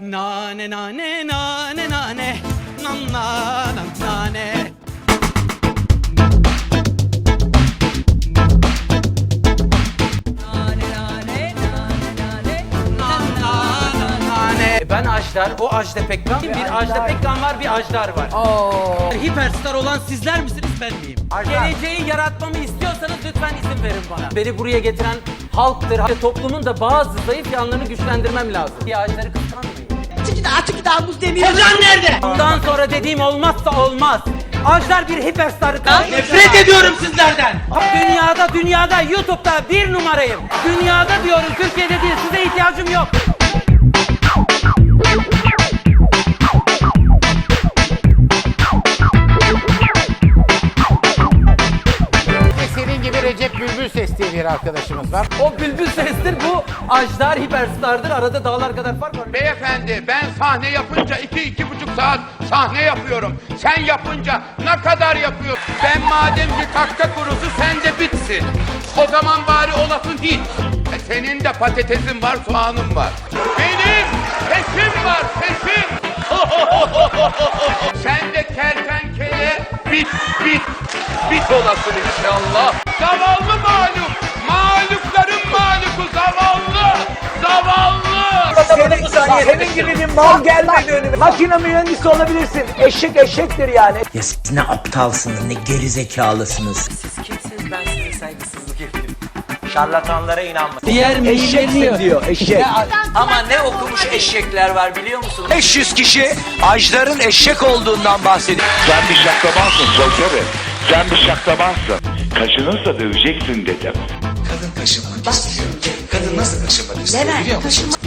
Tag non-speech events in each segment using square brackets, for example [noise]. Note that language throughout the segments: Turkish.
Nane nane nane nane Nan nan nane Nane. Ben Ajdar, o Ajda Pekkan. Bir Ajda Pekkan var, bir Ajdar var. Hiperstar olan sizler misiniz, ben miyim? Geleceği yaratmamı istiyorsanız lütfen izin verin bana. Beni buraya getiren halktır. Toplumun da bazı zayıf yanlarını güçlendirmem lazım. Bir Ajdar'ı kıskanmayın. Çık daha çık daha buz demiyor. Bundan sonra dediğim olmazsa olmaz. Ajdar bir hiperstarı Nefret ediyorum sizlerden. Dünyada, dünyada, YouTube'da bir numarayım. Dünyada diyorum, Türkiye'de değil. Size ihtiyacım yok. Arkadaşımız var. O bülbül sestir, bu Ajdar hiperstardır. Arada dağlar kadar fark var. Beyefendi ben sahne yapınca iki iki buçuk saat sahne yapıyorum. Sen yapınca ne kadar yapıyorsun? Ben madem bir takta kurusu sen de bitsin. O zaman bari olasın hiç. E, senin de patatesin var soğanın var. Benim sesim var sesim. [laughs] sen de kertenkele bit bit bit olasın inşallah. Zavallı mağlup. Mağlubu zavallı. Zavallı. Senin gibi bir mal gelmedi önüme. Makine mühendisi olabilirsin. Eşek eşektir yani. Ya siz ne aptalsınız, ne gerizekalısınız. Şarlatanlara inanma. Diğer Eşeksin diyor eşek. Ama ne okumuş eşekler var biliyor musunuz? 500 kişi Ajdar'ın eşek olduğundan bahsediyor. Sen bir şaklamansın Zolteri. Sen bir şaklamansın. Kaşınırsa döveceksin dedim.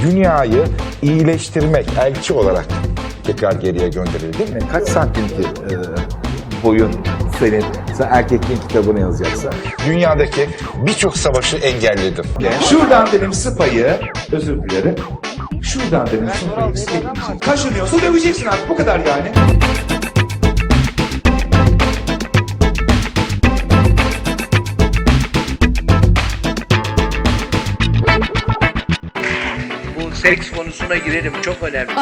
dünyayı iyileştirmek elçi olarak tekrar geriye gönderildi değil mi? Kaç santimki e, boyun senin? Sen erkekliğin kitabını yazacaksın. Dünyadaki birçok savaşı engelledim. Şuradan benim sıpayı, özür dilerim. Şuradan benim sıpayı Kaşınıyorsa döveceksin artık bu kadar yani. Seks konusuna girelim çok önemli. [laughs]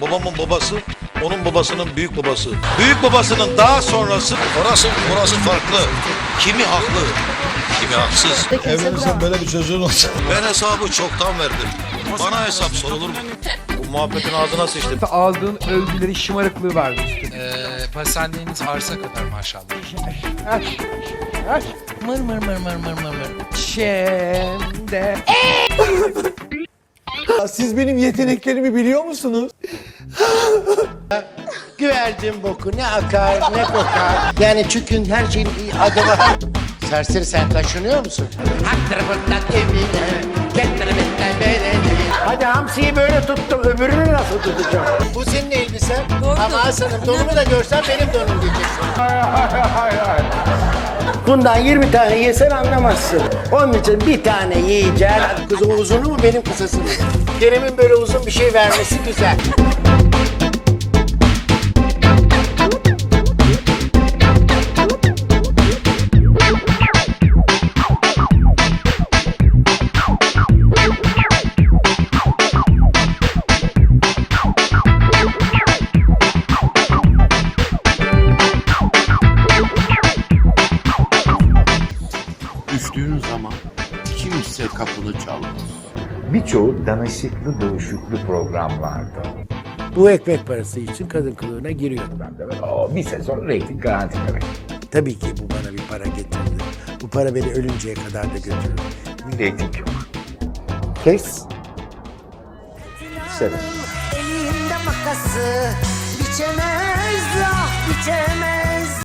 Babamın babası, onun babasının büyük babası. Büyük babasının daha sonrası, orası, orası farklı. Kimi haklı, kimi haksız. Evlenirsen böyle bir çocuğun olsa. Ben hesabı çoktan verdim. Bana hesap sorulur mu? Bu muhabbetin ağzına sıçtım. Aldığın övgüleri şımarıklığı vardı üstüne. Ee, pastaneniz arsa kadar maşallah. Mır mır mır mır mır mır mır. Şende. Siz benim yeteneklerimi biliyor musunuz? Güvercin boku ne akar ne kokar. Yani çünkü her şeyin adı var. Serseri sen kaşınıyor musun? Hadi hamsiyi böyle tuttum. Öbürünü nasıl tutacağım? Bu senin elbisen. Ama Hasan'ım donumu da görsen benim donum diyeceksin. Bundan 20 tane yesen anlamazsın. Onun için bir tane yiyeceksin. Kızın uzunu mu benim kısası mı? Kerem'in böyle uzun bir şey vermesi güzel. Kapını çalmaz. Birçoğu danışıklı dövüşüklü programlardı. Bu ekmek parası için kadın kılığına giriyorum. Ben de "Oo, bir sezon reyting garanti demek. Tabii ki bu bana bir para getirdi. Bu para beni ölünceye kadar da götürür. Bir reyting yok. Kes. Sever. Elinde makası biçemez ah biçemez